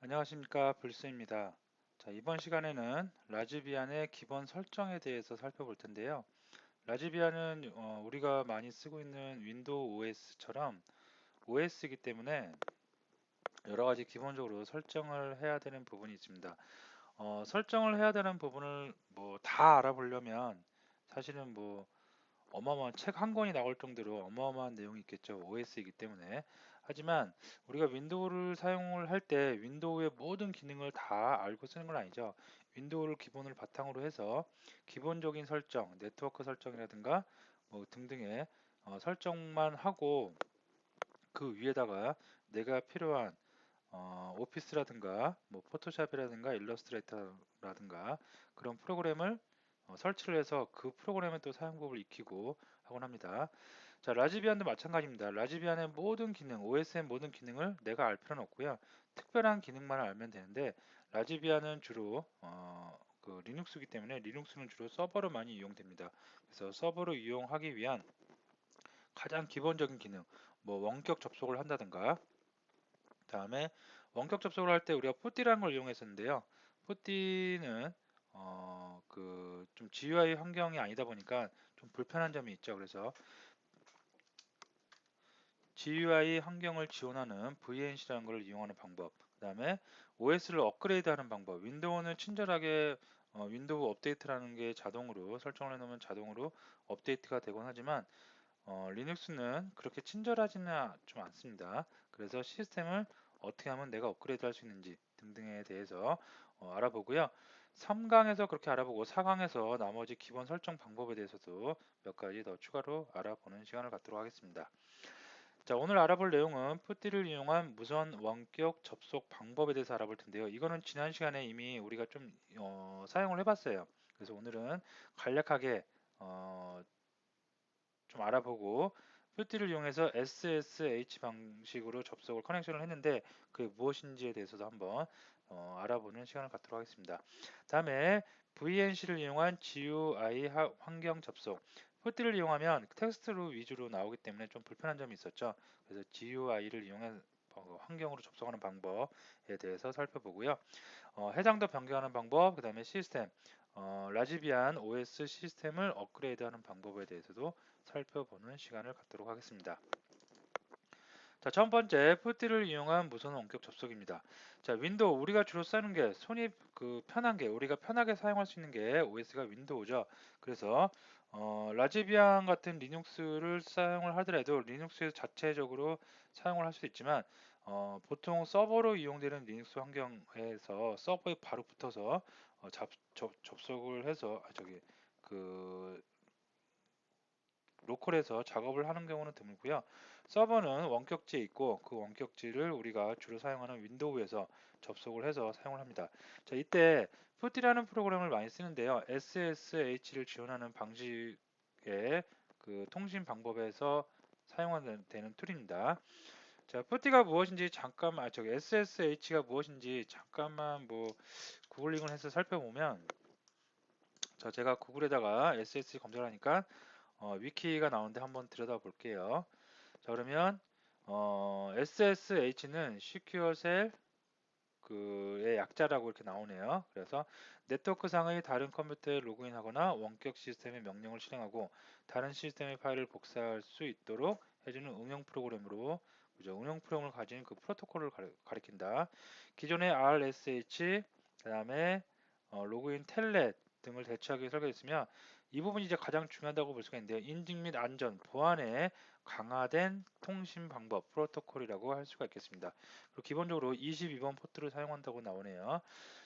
안녕하십니까 불스입니다. 자 이번 시간에는 라즈비안의 기본 설정에 대해서 살펴볼 텐데요. 라즈비안은 어, 우리가 많이 쓰고 있는 윈도우 OS처럼 OS이기 때문에 여러 가지 기본적으로 설정을 해야 되는 부분이 있습니다. 어, 설정을 해야 되는 부분을 뭐 다 알아보려면 사실은 뭐 어마어마한 책 한 권이 나올 정도로 어마어마한 내용이 있겠죠. OS이기 때문에. 하지만 우리가 윈도우를 사용을 할 때 윈도우의 모든 기능을 다 알고 쓰는 건 아니죠. 윈도우를 기본을 바탕으로 해서 기본적인 설정, 네트워크 설정이라든가 뭐 등등의 어, 설정만 하고 그 위에다가 내가 필요한 어, 오피스라든가 뭐 포토샵이라든가 일러스트레이터라든가 그런 프로그램을 어, 설치를 해서 그 프로그램의 또 사용법을 익히고 하곤 합니다. 자, 라즈비안도 마찬가지입니다. 라즈비안의 모든 기능, OS의 모든 기능을 내가 알 필요는 없고요. 특별한 기능만 알면 되는데 라즈비안은 주로 어, 그 리눅스이기 때문에 리눅스는 주로 서버로 많이 이용됩니다. 그래서 서버로 이용하기 위한 가장 기본적인 기능, 뭐 원격 접속을 한다든가 다음에 원격 접속을 할 때 우리가 푸띠라는 걸 이용했었는데요. 푸띠는 어, 그 좀 GUI 환경이 아니다 보니까 좀 불편한 점이 있죠. 그래서 GUI 환경을 지원하는 VNC라는 걸 이용하는 방법. 그 다음에 OS를 업그레이드하는 방법. 윈도우는 친절하게 어, 윈도우 업데이트라는 게 자동으로 설정을 해놓으면 자동으로 업데이트가 되곤 하지만 어, 리눅스는 그렇게 친절하지는 좀 않습니다. 그래서 시스템을 어떻게 하면 내가 업그레이드 할 수 있는지 등등에 대해서 어, 알아보고요. 3강에서 그렇게 알아보고 4강에서 나머지 기본 설정 방법에 대해서도 몇 가지 더 추가로 알아보는 시간을 갖도록 하겠습니다. 자, 오늘 알아볼 내용은 푸티를 이용한 무선 원격 접속 방법에 대해서 알아볼 텐데요. 이거는 지난 시간에 이미 우리가 좀 어, 사용을 해봤어요. 그래서 오늘은 간략하게 어, 좀 알아보고 푸티를 이용해서 SSH 방식으로 접속을 커넥션을 했는데 그게 무엇인지에 대해서도 한번 어, 알아보는 시간을 갖도록 하겠습니다. 다음에 VNC를 이용한 GUI 환경 접속 푸티를 이용하면 텍스트로 위주로 나오기 때문에 좀 불편한 점이 있었죠. 그래서 GUI를 이용해 어, 환경으로 접속하는 방법에 대해서 살펴보고요. 어, 해상도 변경하는 방법, 그 다음에 시스템, 어, 라즈비안 OS 시스템을 업그레이드하는 방법에 대해서도 살펴보는 시간을 갖도록 하겠습니다. 자, 첫 번째 푸티를 이용한 무선 원격 접속입니다. 자, 윈도우 우리가 주로 쓰는 게 손이 그 편한 게 우리가 편하게 사용할 수 있는 게 OS가 윈도우죠. 그래서 어, 라즈비안 같은 리눅스를 사용을 하더라도 리눅스 자체적으로 사용을 할수 있지만 어, 보통 서버로 이용되는 리눅스 환경에서 서버에 바로 붙어서 어, 잡, 접, 접속을 해서 아, 저기 그 로컬에서 작업을 하는 경우는 드물고요. 서버는 원격지에 있고 그 원격지를 우리가 주로 사용하는 윈도우에서 접속을 해서 사용을 합니다. 자, 이때 푸티라는 프로그램을 많이 쓰는데요. SSH를 지원하는 방식의 그 통신 방법에서 사용하는 되는 툴입니다. 자, 푸티가 무엇인지 잠깐만 아, 저기 SSH가 무엇인지 잠깐만 뭐 구글링을 해서 살펴보면 자, 제가 구글에다가 SSH 검색을 하니까 어, 위키가 나오는데 한번 들여다 볼게요. 자 그러면 어, SSH는 Secure Cell 그의 약자라고 이렇게 나오네요. 그래서 네트워크상의 다른 컴퓨터에 로그인하거나 원격 시스템의 명령을 실행하고 다른 시스템의 파일을 복사할 수 있도록 해주는 응용 프로그램으로 그죠? 응용 프로그램을 가진 그 프로토콜을 가리 킨다. 기존의 RSH 그다음에 어, 로그인 텔넷 등을 대처하기 위해 설계됐으며 이 부분이 이제 가장 중요하다고 볼 수가 있는데요. 인증 및 안전, 보안에 강화된 통신 방법, 프로토콜이라고 할 수가 있겠습니다. 그리고 기본적으로 22번 포트를 사용한다고 나오네요.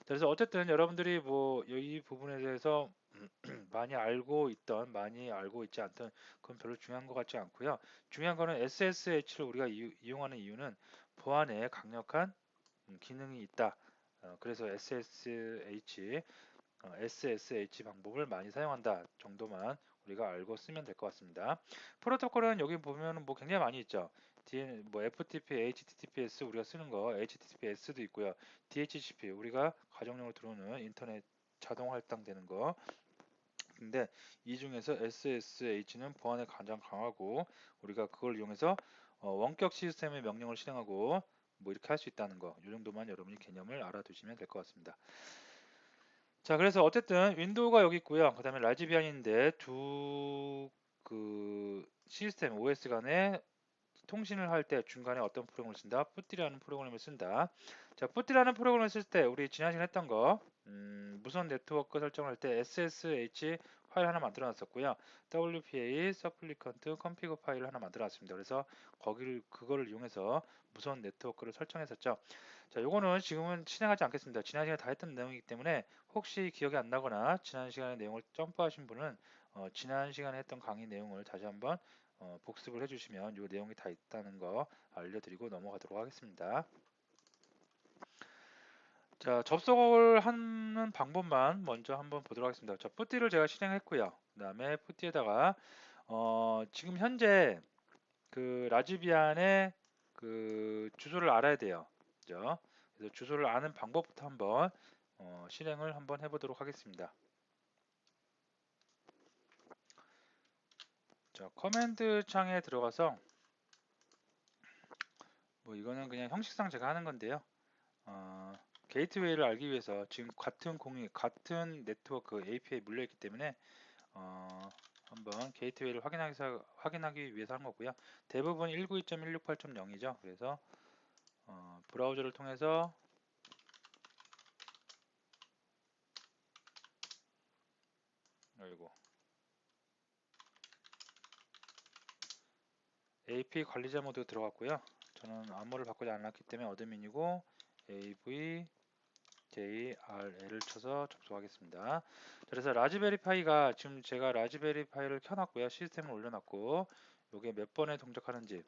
그래서 어쨌든 여러분들이 뭐 이 부분에 대해서 많이 알고 있던, 많이 알고 있지 않던 그건 별로 중요한 것 같지 않고요. 중요한 거는 SSH를 우리가 이용하는 이유는 보안에 강력한 음, 기능이 있다. 어, 그래서 SSH SSH 어, 방법을 많이 사용한다 정도만 우리가 알고 쓰면 될 것 같습니다. 프로토콜은 여기 보면 뭐 굉장히 많이 있죠. DN, 뭐 FTP, HTTPS 우리가 쓰는 거 HTTPS도 있고요. DHCP 우리가 가정용으로 들어오는 인터넷 자동 할당되는 거. 근데 이 중에서 SSH는 보안에 가장 강하고 우리가 그걸 이용해서 어, 원격 시스템의 명령을 실행하고 뭐 이렇게 할 수 있다는 거, 이 정도만 여러분이 개념을 알아두시면 될 것 같습니다. 자, 그래서 어쨌든 윈도우가 여기 있고요. 그 다음에 라즈비안인데 두 그 시스템 OS 간에 통신을 할 때 중간에 어떤 프로그램을 쓴다? 푸띠라는 프로그램을 쓴다. 자, 푸띠라는 프로그램을 쓸 때 우리 지난 시간에 했던 거 음, 무선 네트워크 설정을 할때 SSH 파일 하나 만들어 놨었고요. WPA 서플리컨트 컴피그 파일을 하나 만들어 놨습니다. 그래서 거기를 그거를 이용해서 무선 네트워크를 설정했었죠. 자, 요거는 지금은 진행하지 않겠습니다. 지난 시간에 다 했던 내용이기 때문에 혹시 기억이 안 나거나 지난 시간의 내용을 점프하신 분은 어, 지난 시간에 했던 강의 내용을 다시 한번 어, 복습을 해주시면 이 내용이 다 있다는 거 알려드리고 넘어가도록 하겠습니다. 자, 접속을 하는 방법만 먼저 한번 보도록 하겠습니다. 자, 푸티를 제가 실행했고요. 그 다음에 푸티에다가 어, 지금 현재 그 라즈비안의 그 주소를 알아야 돼요. 그죠? 그래서 주소를 아는 방법부터 한번 어, 실행을 한번 해보도록 하겠습니다. 자, 커맨드 창에 들어가서 뭐 이거는 그냥 형식상 제가 하는 건데요. 어, 게이트웨이를 알기 위해서 지금 같은 공유, 같은 네트워크 API 물려 있기 때문에 어, 한번 게이트웨이를 확인하기, 확인하기 위해서 한 거고요. 대부분 192.168.0이죠. 그래서 어, 브라우저를 통해서 아이고 AP 관리자 모드 들어갔고요. 저는 암호를 바꾸지 않았기 때문에 어드민이고 AV JRL을 쳐서 접속하겠습니다. 그래서 라즈베리 파이가 지금 제가 라즈베리 파이를 켜놨고요. 시스템을 올려놨고 이게 몇 번에 동작하는지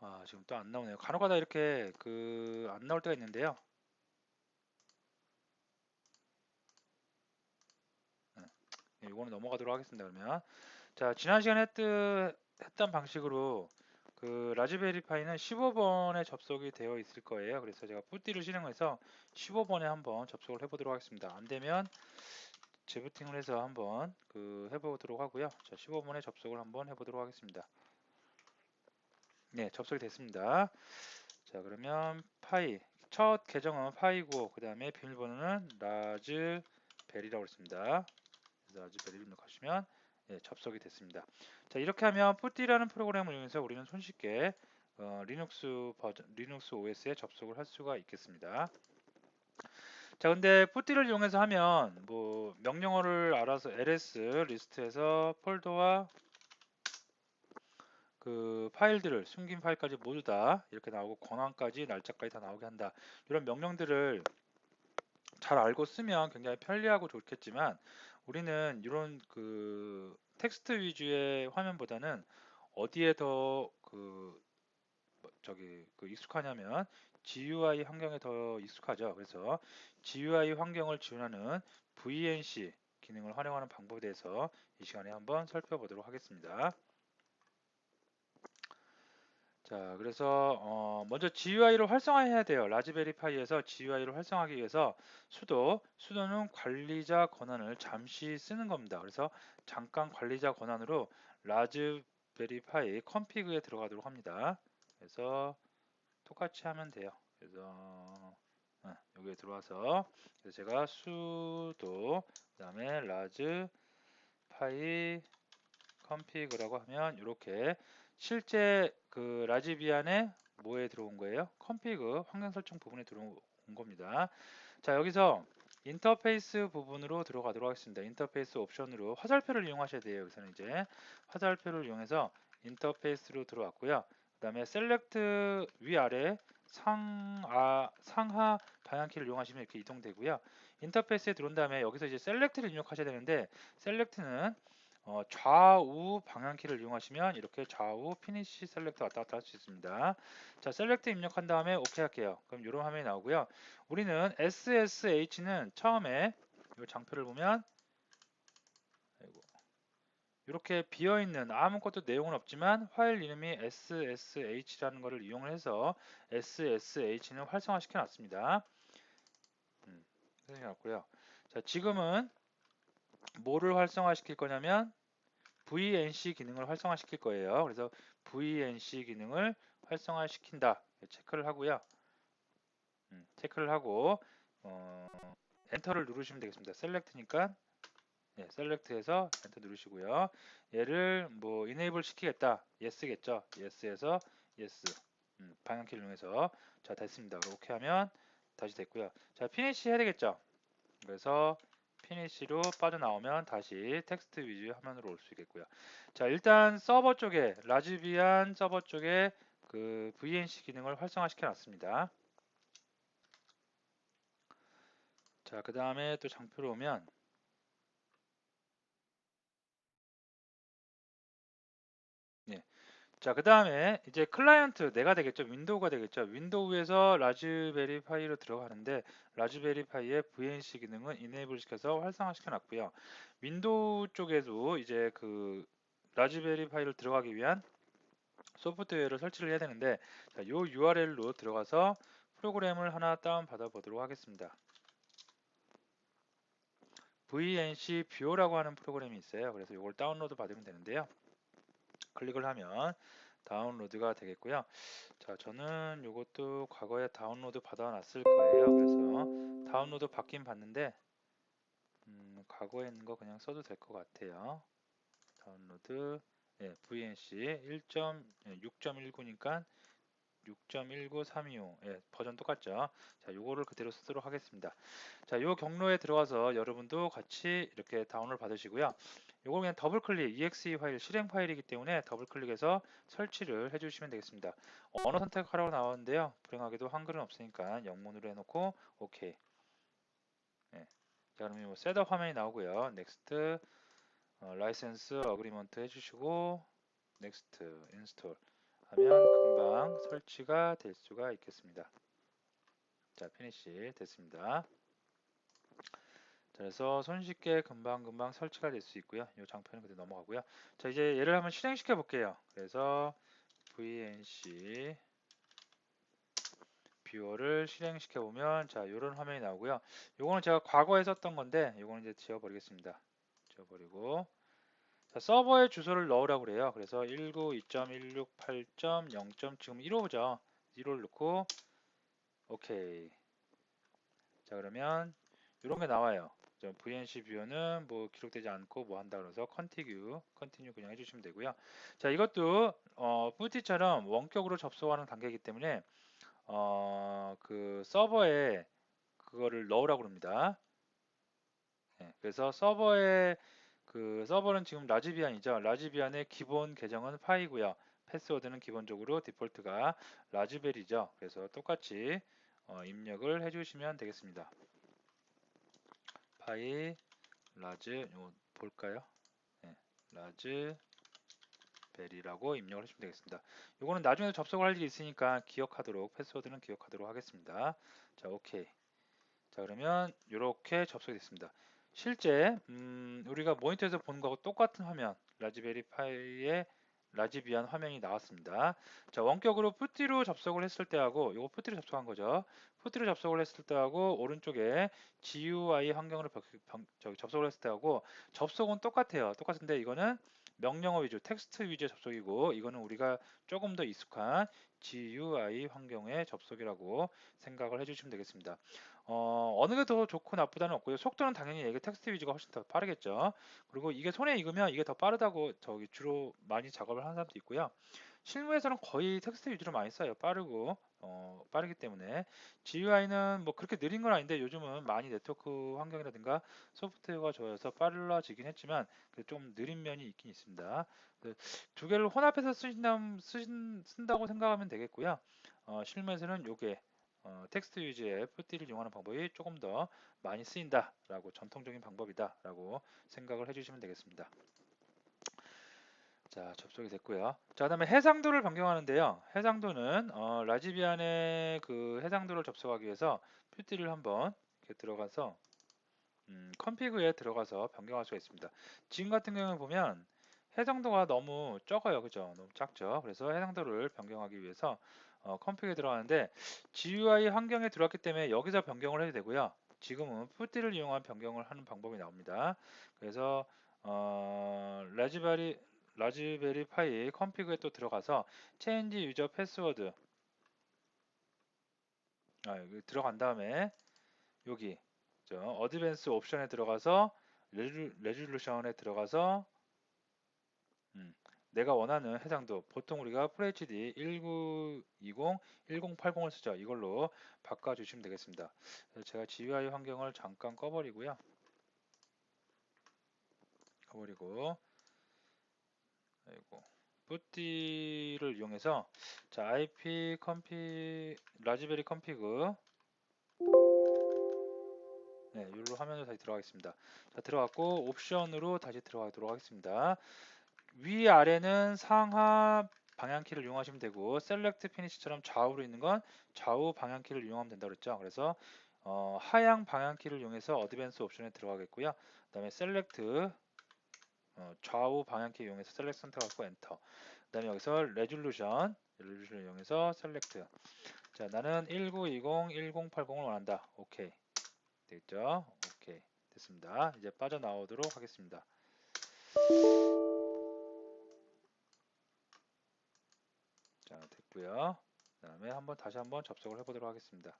아 지금 또 안 나오네요. 간혹가다 이렇게 그 안 나올 때가 있는데요. 이거는 넘어가도록 하겠습니다. 그러면 자 지난 시간에 했, 했던 방식으로 그 라즈베리 파이는 15번에 접속이 되어 있을 거예요. 그래서 제가 푸띠를 실행해서 15번에 한번 접속을 해보도록 하겠습니다. 안 되면 재부팅을 해서 한번 그 해보도록 하고요. 자, 15번에 접속을 한번 해보도록 하겠습니다. 네, 접속이 됐습니다. 자, 그러면 파이 첫 계정은 파이고 그 다음에 비밀번호는 라즈베리라고 했습니다. 라즈베리를 입력하시면 예, 접속이 됐습니다. 자 이렇게 하면 푸티라는 프로그램을 이용해서 우리는 손쉽게 어, 리눅스 버전, 리눅스 OS에 접속을 할 수가 있겠습니다. 자 근데 푸티를 이용해서 하면 뭐 명령어를 알아서 ls 리스트에서 폴더와 그 파일들을 숨긴 파일까지 모두 다 이렇게 나오고 권한까지 날짜까지 다 나오게 한다. 이런 명령들을 잘 알고 쓰면 굉장히 편리하고 좋겠지만 우리는 이런 그 텍스트 위주의 화면보다는 어디에 더그 뭐 저기 그 익숙하냐면 GUI 환경에 더 익숙하죠. 그래서 GUI 환경을 지원하는 VNC 기능을 활용하는 방법에 대해서 이 시간에 한번 살펴보도록 하겠습니다. 자, 그래서 어 먼저 GUI를 활성화해야 돼요. 라즈베리 파이에서 GUI를 활성화하기 위해서 수도, 수도는 관리자 권한을 잠시 쓰는 겁니다. 그래서 잠깐 관리자 권한으로 라즈베리 파이 컴피그에 들어가도록 합니다. 그래서 똑같이 하면 돼요. 그래서 어, 여기에 들어와서 제가 수도 그 다음에 라즈 파이 컴피그라고 하면 이렇게 실제 그 라즈비안의 뭐에 들어온 거예요? 컴피그 환경 설정 부분에 들어온 겁니다. 자 여기서 인터페이스 부분으로 들어가도록 하겠습니다. 인터페이스 옵션으로 화살표를 이용하셔야 돼요. 여기서는 이제 화살표를 이용해서 인터페이스로 들어왔고요. 그 다음에 셀렉트 위아래 상하, 상하 방향키를 이용하시면 이렇게 이동되고요. 인터페이스에 들어온 다음에 여기서 이제 셀렉트를 입력하셔야 되는데 셀렉트는 어, 좌우 방향키를 이용하시면 이렇게 좌우 피니시 셀렉트 왔다 갔다 할 수 있습니다. 자, 셀렉트 입력한 다음에 오케이 할게요. 그럼 이런 화면이 나오고요. 우리는 SSH는 처음에 이 장표를 보면 이렇게 비어있는 아무것도 내용은 없지만 파일 이름이 SSH라는 것을 이용을 해서 SSH는 활성화 시켜 놨습니다. 음, 생각났고요. 자, 지금은 뭐를 활성화시킬 거냐면 VNC 기능을 활성화시킬 거예요. 그래서 VNC 기능을 활성화시킨다 체크를 하고요. 음, 체크를 하고 어, 엔터를 누르시면 되겠습니다. 셀렉트니까 예, 셀렉트해서 엔터 누르시고요. 얘를 뭐 이네이블 시키겠다. yes겠죠. yes에서 yes 음, 방향키를 이용해서 자 됐습니다. 이렇게 하면 다시 됐고요. 자 피니시 해야 되겠죠. 그래서 피니시로 빠져나오면 다시 텍스트 위주 화면으로 올 수 있겠고요. 자 일단 서버 쪽에 라즈비안 서버 쪽에 그 VNC 기능을 활성화시켜 놨습니다. 자, 그 다음에 또 장표로 오면 자, 그 다음에 이제 클라이언트 내가 되겠죠. 윈도우가 되겠죠. 윈도우에서 라즈베리 파이로 들어가는데 라즈베리 파이의 VNC 기능은 이네이블 시켜서 활성화 시켜 놨고요. 윈도우 쪽에도 이제 그 라즈베리 파이를 들어가기 위한 소프트웨어를 설치를 해야 되는데 자, 요 URL로 들어가서 프로그램을 하나 다운 받아 보도록 하겠습니다. VNC 뷰어라고 하는 프로그램이 있어요. 그래서 이걸 다운로드 받으면 되는데요. 클릭을 하면 다운로드가 되겠고요. 자, 저는 이것도 과거에 다운로드 받아놨을 거예요. 그래서 다운로드 받긴 받는데 음, 과거에 있는 거 그냥 써도 될 것 같아요. 다운로드 예, VNC 1.6.19니까 6.19325 예, 버전 똑같죠. 자, 요거를 그대로 쓰도록 하겠습니다. 자, 요 경로에 들어가서 여러분도 같이 이렇게 다운을 받으시고요. 요걸 그냥 더블 클릭 exe 파일 실행 파일이기 때문에 더블 클릭해서 설치를 해주시면 되겠습니다. 언어 선택하라고 나왔는데요. 불행하게도 한글은 없으니까 영문으로 해놓고 오케이. 예. 자, 그러면 뭐 셋업 화면이 나오고요. 넥스트 어, 라이센스 어그리먼트 해주시고 넥스트 인스톨 하면 금방 설치가 될 수가 있겠습니다. 자, 피니시 됐습니다. 그래서 손쉽게 금방금방 설치가 될 수 있고요. 이 장표는 그대로 넘어가고요. 자, 이제 얘를 한번 실행시켜 볼게요. 그래서 VNC 뷰어를 실행시켜 보면 자, 이런 화면이 나오고요. 요거는 제가 과거에 썼던 건데 요거는 이제 지워 버리겠습니다. 지워 버리고 자, 서버에 주소를 넣으라고 그래요. 그래서 192.168.0. 지금 1호죠. 1호를 넣고 오케이. 자, 그러면 이런 게 나와요. VNC 뷰어는 뭐 기록되지 않고 뭐 한다 그래서 컨티규, 컨티뉴 그냥 해주시면 되고요. 자, 이것도 어, 푸티처럼 원격으로 접속하는 단계이기 때문에 어, 그 서버에 그거를 넣으라고 합니다. 네, 그래서 서버에 그 서버는 지금 라즈비안이죠. 라즈비안의 기본 계정은 파이고요. 패스워드는 기본적으로 디폴트가 라즈벨이죠. 그래서 똑같이 어, 입력을 해주시면 되겠습니다. 파이 라즈 요 볼까요? 네, 라즈 벨이라고 입력을 해주시면 되겠습니다. 이거는 나중에 접속을 할 일이 있으니까 기억하도록 패스워드는 기억하도록 하겠습니다. 자 오케이. 자 그러면 이렇게 접속이 됐습니다. 실제 음, 우리가 모니터에서 보는 거하고 똑같은 화면 라즈베리 파이의 라즈비안 화면이 나왔습니다. 자 원격으로 푸티로 접속을 했을 때하고 이거 푸티로 접속한 거죠. 푸티로 접속을 했을 때하고 오른쪽에 GUI 환경으로 접속을 했을 때하고 접속은 똑같아요. 똑같은데 이거는 명령어 위주, 텍스트 위주의 접속이고 이거는 우리가 조금 더 익숙한 GUI 환경의 접속이라고 생각을 해주시면 되겠습니다. 어, 어느 게 더 좋고 나쁘다는 없고요. 속도는 당연히 이게 텍스트 위주가 훨씬 더 빠르겠죠. 그리고 이게 손에 익으면 이게 더 빠르다고 저기 주로 많이 작업을 하는 사람도 있고요. 실무에서는 거의 텍스트 위주로 많이 써요. 빠르고 어, 빠르기 때문에 GUI는 뭐 그렇게 느린 건 아닌데 요즘은 많이 네트워크 환경이라든가 소프트웨어가 좋아서 빨라지긴 했지만 좀 느린 면이 있긴 있습니다. 그두 개를 혼합해서 쓰신다, 쓰신, 쓴다고 생각하면 되겠고요. 어, 실무에서는 요게 어, 텍스트 위주의 FT를 이용하는 방법이 조금 더 많이 쓰인다라고 전통적인 방법이다라고 생각을 해주시면 되겠습니다. 자 접속이 됐고요. 자 그다음에 해상도를 변경하는데요. 해상도는 어, 라지비안의 그 해상도를 접속하기 위해서 퓨티를 한번 이렇게 들어가서 음, 컨피그에 들어가서 변경할 수가 있습니다. 지금 같은 경우에 보면 해상도가 너무 적어요. 그죠? 너무 작죠. 그래서 해상도를 변경하기 위해서 어, 컴픽에 들어가는데 GUI 환경에 들어왔기 때문에 여기서 변경을 해도 되고요. 지금은 푸티를 이용한 변경을 하는 방법이 나옵니다. 그래서 어, 라즈베리 라즈베리 파이 컴피그에 또 들어가서 체인지 유저 패스워드 아, 여기 들어간 다음에 여기 저 어드밴스 옵션에 들어가서 레주, 레졸루션에 들어가서 음, 내가 원하는 해상도 보통 우리가 FHD 1920, 1080을 쓰죠. 이걸로 바꿔주시면 되겠습니다. 제가 GUI 환경을 잠깐 꺼버리고요. 꺼버리고 아이고 뿌띠를 이용해서 자 IP 컴피 라즈베리 컴피그 네, 이로 화면으로 다시 들어가겠습니다. 자, 들어갔고 옵션으로 다시 들어가도록 하겠습니다. 위 아래는 상하 방향키를 이용하시면 되고 셀렉트 피니시처럼 좌우로 있는 건 좌우 방향키를 이용하면 된다 그랬죠. 그래서 어, 하향 방향키를 이용해서 어드밴스 옵션에 들어가겠고요. 그 다음에 셀렉트 어, 좌우 방향키 이용해서 셀렉트 선택하고 엔터 그 다음에 여기서 레졸루션 레졸루션을 이용해서 셀렉트 자 나는 1920, 1080을 원한다. 오케이. 되겠죠? 오케이. 됐습니다. 이제 빠져나오도록 하겠습니다. 자 됐고요. 그 다음에 한번 다시 한번 접속을 해보도록 하겠습니다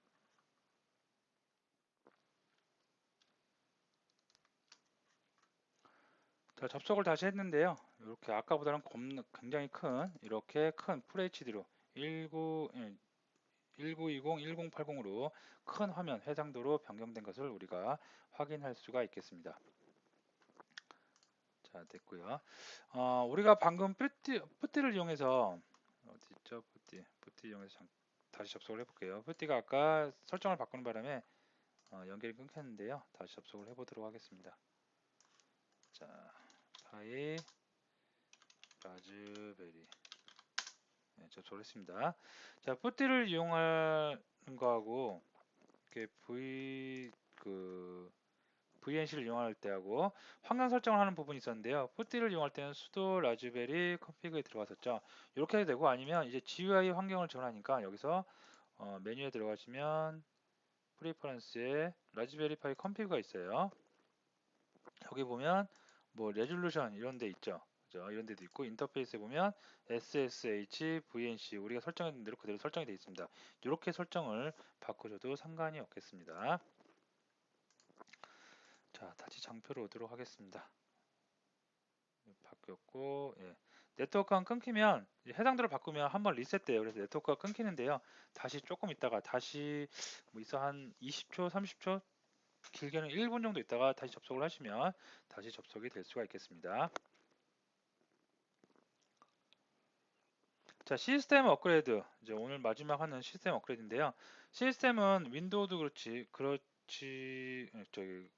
자, 접속을 다시 했는데요. 이렇게 아까보다는 겁나, 굉장히 큰 이렇게 큰 FHD로 19, 1920, 1080으로 큰 화면 해상도로 변경된 것을 우리가 확인할 수가 있겠습니다. 자, 됐고요. 어, 우리가 방금 뿌띠, 뿌띠를 이용해서 어디 있죠? 뿌띠, 뿌띠 이용해서 잠, 다시 접속을 해볼게요. 뿌띠가 아까 설정을 바꾸는 바람에 어, 연결이 끊겼는데요. 다시 접속을 해보도록 하겠습니다. 자, 파이 라즈베리 네, 접속을 했습니다. 자, 뿌띠를 이용하는 거하고 이렇게 V 그 VNC를 이용할 때하고 환경 설정을 하는 부분이 있었는데요. 뿌띠를 이용할 때는 수도 라즈베리 컴피그에 들어갔었죠. 이렇게 해도 되고 아니면 이제 GUI 환경을 전하니까 여기서 어, 메뉴에 들어가시면 프리퍼런스에 라즈베리 파이 컴피그가 있어요. 여기 보면 뭐 레졸루션 이런 데 있죠. 그죠? 이런 데도 있고 인터페이스에 보면 SSH, VNC 우리가 설정했던 대로 그대로 설정이 되어 있습니다. 이렇게 설정을 바꾸셔도 상관이 없겠습니다. 자, 다시 장표로 오도록 하겠습니다. 바뀌었고 예. 네트워크가 끊기면 해상도를 바꾸면 한번 리셋돼요. 그래서 네트워크가 끊기는데요. 다시 조금 있다가 다시 뭐 있어 한 20초, 30초 길게는 1분 정도 있다가 다시 접속을 하시면 다시 접속이 될 수가 있겠습니다. 자 시스템 업그레이드 이제 오늘 마지막 하는 시스템 업그레이드인데요. 시스템은 윈도우도 그렇지 그렇지 저기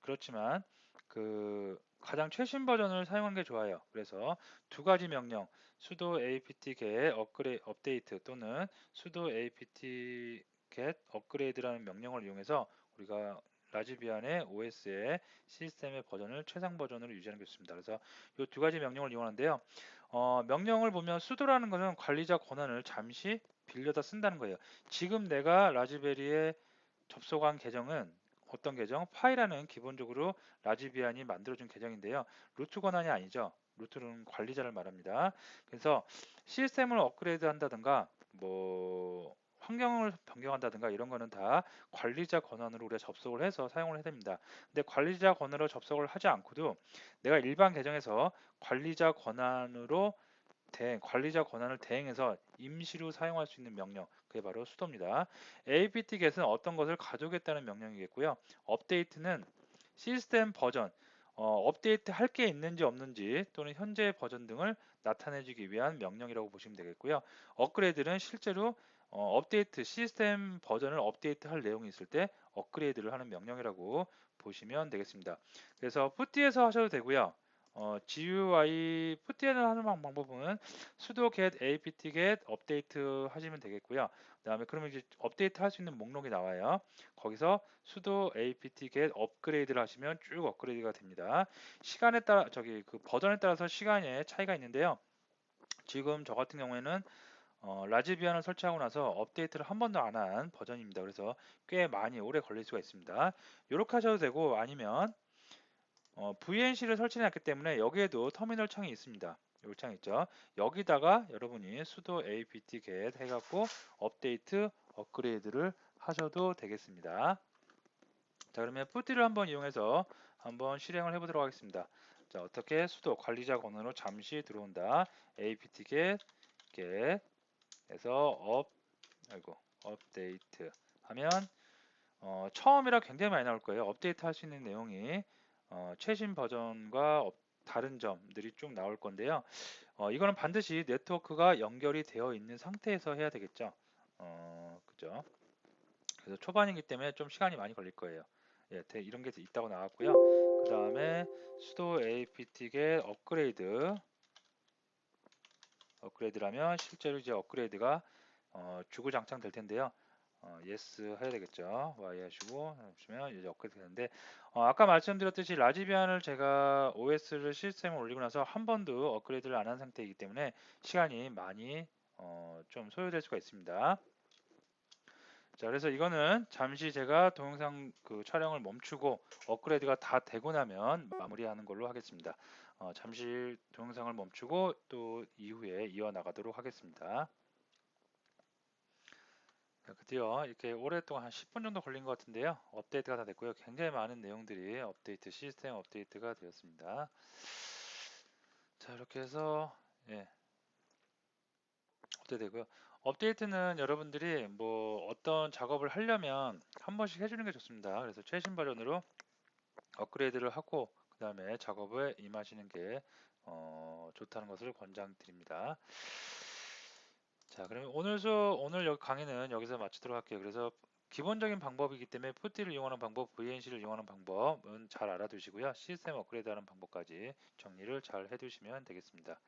그렇지만 그 가장 최신 버전을 사용하는 게 좋아요. 그래서 두 가지 명령 sudo apt-get 업그레 업데이트 또는 sudo apt-get 업그레이드라는 명령을 이용해서 우리가 라즈비안의 OS의 시스템의 버전을 최상 버전으로 유지하는 게 좋습니다. 그래서 이 두 가지 명령을 이용하는데요. 어, 명령을 보면 sudo라는 것은 관리자 권한을 잠시 빌려다 쓴다는 거예요. 지금 내가 라즈베리에 접속한 계정은 어떤 계정? 파이라는 기본적으로 라즈비안이 만들어준 계정인데요. 루트 권한이 아니죠. 루트는 관리자를 말합니다. 그래서 시스템을 업그레이드 한다든가 뭐 환경을 변경한다든가 이런 거는 다 관리자 권한으로 우리가 접속을 해서 사용을 해야 됩니다. 근데 관리자 권한으로 접속을 하지 않고도 내가 일반 계정에서 관리자 권한으로 대행, 관리자 권한을 대행해서 임시로 사용할 수 있는 명령 그게 바로 수도입니다. apt-get은 어떤 것을 가져오겠다는 명령이겠고요. 업데이트는 시스템 버전 어, 업데이트 할 게 있는지 없는지 또는 현재 버전 등을 나타내주기 위한 명령이라고 보시면 되겠고요. 업그레이드는 실제로 어, 업데이트 시스템 버전을 업데이트 할 내용이 있을 때 업그레이드를 하는 명령이라고 보시면 되겠습니다. 그래서 푸티에서 하셔도 되고요. 어, GUI 푸티에는 하는 방법은 sudo get apt get 업데이트 하시면 되겠고요. 그 다음에 그러면 이제 업데이트 할 수 있는 목록이 나와요. 거기서 sudo apt get 업그레이드를 하시면 쭉 업그레이드가 됩니다. 시간에 따라 저기 그 버전에 따라서 시간에 차이가 있는데요. 지금 저 같은 경우에는 어, 라즈비안을 설치하고 나서 업데이트를 한 번도 안 한 버전입니다. 그래서 꽤 많이 오래 걸릴 수가 있습니다. 이렇게 하셔도 되고 아니면 어, VNC를 설치해놨기 때문에 여기에도 터미널 창이 있습니다. 요창 있죠. 여기다가 여러분이 sudo apt-get 해갖고 업데이트 업그레이드를 하셔도 되겠습니다. 자 그러면 put를 한번 이용해서 한번 실행을 해보도록 하겠습니다. 자 어떻게 sudo 관리자 권한으로 잠시 들어온다. apt-get get 해서 업 아이고 업데이트 하면 어, 처음이라 굉장히 많이 나올 거예요. 업데이트 할 수 있는 내용이 어, 최신 버전과 업- 다른 점들이 쭉 나올 건데요. 어, 이거는 반드시 네트워크가 연결이 되어 있는 상태에서 해야 되겠죠. 어, 그죠? 그래서 초반이기 때문에 좀 시간이 많이 걸릴 거예요. 예, 대- 이런 게 있다고 나왔고요. 그 다음에 sudo apt-get 업그레이드 업그레이드라면 실제로 이제 업그레이드가 어, 주구장창 될 텐데요. 어, yes 해야 되겠죠. y 하시고 보시면 이제 업그레이드 되는데 어, 아까 말씀드렸듯이 라지비안을 제가 OS를 시스템에 올리고 나서 한 번도 업그레이드를 안 한 상태이기 때문에 시간이 많이 어, 좀 소요될 수가 있습니다. 자, 그래서 이거는 잠시 제가 동영상 그 촬영을 멈추고 업그레이드가 다 되고 나면 마무리하는 걸로 하겠습니다. 어, 잠시 동영상을 멈추고 또 이후에 이어나가도록 하겠습니다. 자, 드디어 이렇게 오랫동안 한 10분 정도 걸린 것 같은데요. 업데이트가 다 됐고요. 굉장히 많은 내용들이 업데이트, 시스템 업데이트가 되었습니다. 자, 이렇게 해서 예, 업데이트 되고요. 업데이트는 여러분들이 뭐 어떤 작업을 하려면 한 번씩 해주는 게 좋습니다. 그래서 최신 버전으로 업그레이드를 하고 그 다음에 작업에 임하시는 게 어, 좋다는 것을 권장드립니다. 자, 그러면 오늘 수 오늘 강의는 여기서 마치도록 할게요. 그래서 기본적인 방법이기 때문에 푸티를 이용하는 방법, VNC를 이용하는 방법은 잘 알아두시고요. 시스템 업그레이드하는 방법까지 정리를 잘 해두시면 되겠습니다.